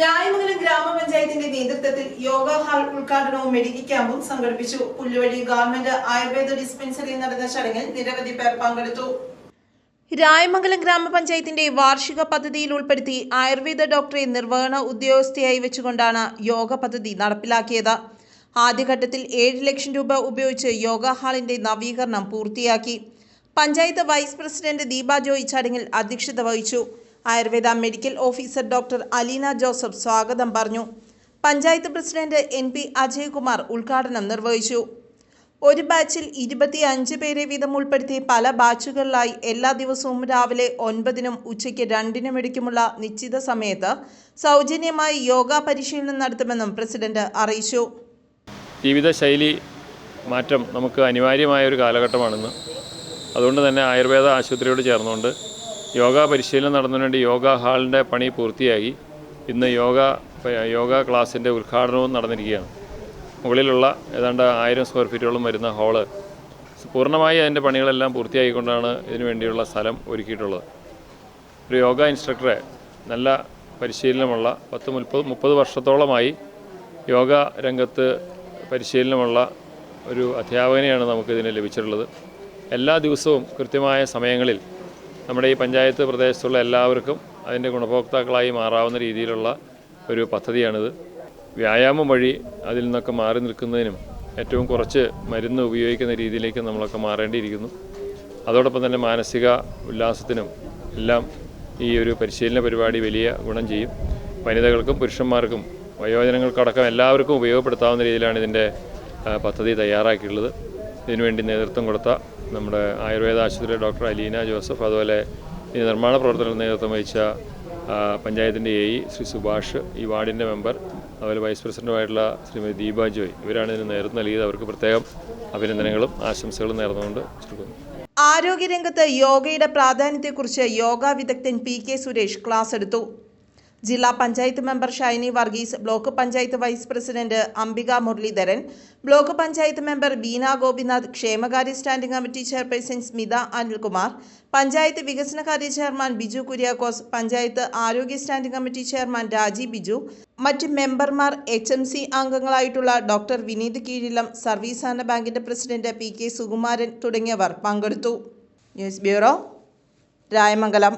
രായമംഗലം ഗ്രാമപഞ്ചായത്തിന്റെ നേതൃത്വത്തിൽ യോഗ ഹാൾ ഉദ്ഘാടനവും മെഡിക്കൽ ക്യാമ്പും സംഘടിപ്പിച്ചു. പുല്ലുവഴി ഗവൺമെന്റ് ആയുർവേദ ഡിസ്പെൻസറിയിൽ നടന്ന ചടങ്ങിൽ നിരവധി പേർ പങ്കെടുത്തു. രായമംഗലം ഗ്രാമപഞ്ചായത്തിന്റെ വാർഷിക പദ്ധതിയിൽ ഉൾപ്പെടുത്തി ആയുർവേദ ഡോക്ടറെ നിർവഹണ ഉദ്യോഗസ്ഥയായി വെച്ചുകൊണ്ടാണ് യോഗ പദ്ധതി നടപ്പിലാക്കിയത്. ആദ്യഘട്ടത്തിൽ ഏഴ് ലക്ഷം രൂപ ഉപയോഗിച്ച് യോഗ ഹാളിന്റെ നവീകരണം പൂർത്തിയാക്കി. പഞ്ചായത്ത് വൈസ് പ്രസിഡന്റ് ദീപ ജോയി ചടങ്ങിൽ അധ്യക്ഷത വഹിച്ചു. Ayurveda medical officer doctor Aleena Joseph സ്വാഗതം പറഞ്ഞു. Panchayat president N P Ajayakumar ഉദ്ഘാടനം നിർവഹിച്ചു. ഒരു ബാച്ചിൽ ഇരുപത്തി അഞ്ച് പേരെ വീതം ഉൾപ്പെടുത്തി പല ബാച്ചുകളിലായി എല്ലാ ദിവസവും രാവിലെ ഒൻപതിനും ഉച്ചയ്ക്ക് രണ്ടിനും ഇടയ്ക്കുമുള്ള നിശ്ചിത സമയത്ത് സൗജന്യമായി യോഗ പരിശീലനം നടത്തുമെന്നും പ്രസിഡന്റ് അറിയിച്ചു. ജീവിതശൈലി മാറ്റം നമുക്ക് അനിവാര്യമായ ഒരു കാലഘട്ടമാണെന്ന്. അതുകൊണ്ട് തന്നെ ആയുർവേദ ആശുപത്രിയോട് ചേർന്നുകൊണ്ട് യോഗ പരിശീലനം നടന്നതിന് വേണ്ടി യോഗ ഹാളിന്റെ പണി പൂർത്തിയാക്കി ഇന്ന് യോഗ യോഗ ക്ലാസ്സിന്റെ ഉദ്ഘാടനവും നടന്നിരിക്കുകയാണ്. മുകളിലുള്ള ഏതാണ്ട് ആയിരം സ്ക്വയർ ഫീറ്റോളം വരുന്ന ഹാൾ പൂർണമായി അതിന്റെ പണികളെല്ലാം പൂർത്തിയാക്കിക്കൊണ്ടാണ് ഇതിനു വേണ്ടിയുള്ള സ്ഥലം ഒരുക്കിയിട്ടുള്ളത്. ഒരു യോഗ ഇൻസ്ട്രക്ടറെ നല്ല പരിശീലനമുള്ള പത്ത് മുപ്പത് മുപ്പത് വർഷത്തോളമായി യോഗ രംഗത്ത് പരിശീലനമുള്ള ഒരു അധ്യാപകനെയാണ് നമുക്കിതിന് ലഭിച്ചിട്ടുള്ളത്. എല്ലാ ദിവസവും കൃത്യമായ സമയങ്ങളിൽ നമ്മുടെ ഈ പഞ്ചായത്ത് പ്രദേശത്തുള്ള എല്ലാവർക്കും അതിന്റെ ഗുണഭോക്താക്കളായി മാറാവുന്ന രീതിയിലുള്ള ഒരു പദ്ധതിയാണിത്. വ്യായാമം വഴി അതിൽ നിന്നൊക്കെ മാറി നിൽക്കുന്നതിനും ഏറ്റവും കുറച്ച് മരുന്ന് ഉപയോഗിക്കുന്ന രീതിയിലേക്ക് നമ്മളൊക്കെ മാറേണ്ടിയിരിക്കുന്നു. അതോടൊപ്പം തന്നെ മാനസിക ഉല്ലാസത്തിനും എല്ലാം ഈ ഒരു പരിശീലന പരിപാടി വലിയ ഗുണം ചെയ്യും. വനിതകൾക്കും പുരുഷന്മാർക്കും വയോജനങ്ങൾക്കടക്കം എല്ലാവർക്കും ഉപയോഗപ്പെടുത്താവുന്ന രീതിയിലാണ് ഇതിന്റെ പദ്ധതി തയ്യാറാക്കിയിട്ടുള്ളത്. ഇതിനുവേണ്ടി നേതൃത്വം കൊടുത്ത നമ്മുടെ ആയുർവേദ ആശുപത്രി ഡോക്ടർ അലീന ജോസഫ് അതുപോലെ ഈ നിർമ്മാണ പ്രവർത്തനം നേതൃത്വം വഹിച്ച പഞ്ചായത്തിന്റെ എ ശ്രീ സുഭാഷ് ഈ വാർഡിന്റെ മെമ്പർ അതുപോലെ വൈസ് പ്രസിഡന്റുമായിട്ടുള്ള ശ്രീമതി ദീപ ജോയ് ഇവരാണ് ഇതിന് നേതൃത്വം നൽകിയത്. അവർക്ക് പ്രത്യേകം അഭിനന്ദനങ്ങളും ആശംസകളും നേർന്നുകൊണ്ട് ചുരുക്കുന്നു ആരോഗ്യരംഗത്ത് യോഗയുടെ പ്രാധാന്യത്തെക്കുറിച്ച് യോഗ വിദഗ്ധൻ പി കെ സുരേഷ് ക്ലാസ് എടുത്തു. ജില്ലാ panchayat member Shiny Varghese block panchayat vice president Ambika Muraleedharan block panchayat member Beena Gopinath ക്ഷേമകാര്യ standing committee chairperson Smitha Anilkumar panchayat വികസനകാര്യ ചെയർമാൻ ബിജു കുര്യാക്കോസ് പഞ്ചായത്ത് ആരോഗ്യ സ്റ്റാൻഡിംഗ് കമ്മിറ്റി ചെയർമാൻ രാജി ബിജു മറ്റ് മെമ്പർമാർ എച്ച് എം സി അംഗങ്ങളായിട്ടുള്ള doctor Vineeth Keezhillam service സഹകരണ ബാങ്കിന്റെ പ്രസിഡന്റ് പി കെ സുകുമാരൻ തുടങ്ങിയവർ പങ്കെടുത്തു. News bureau Rayamangalam.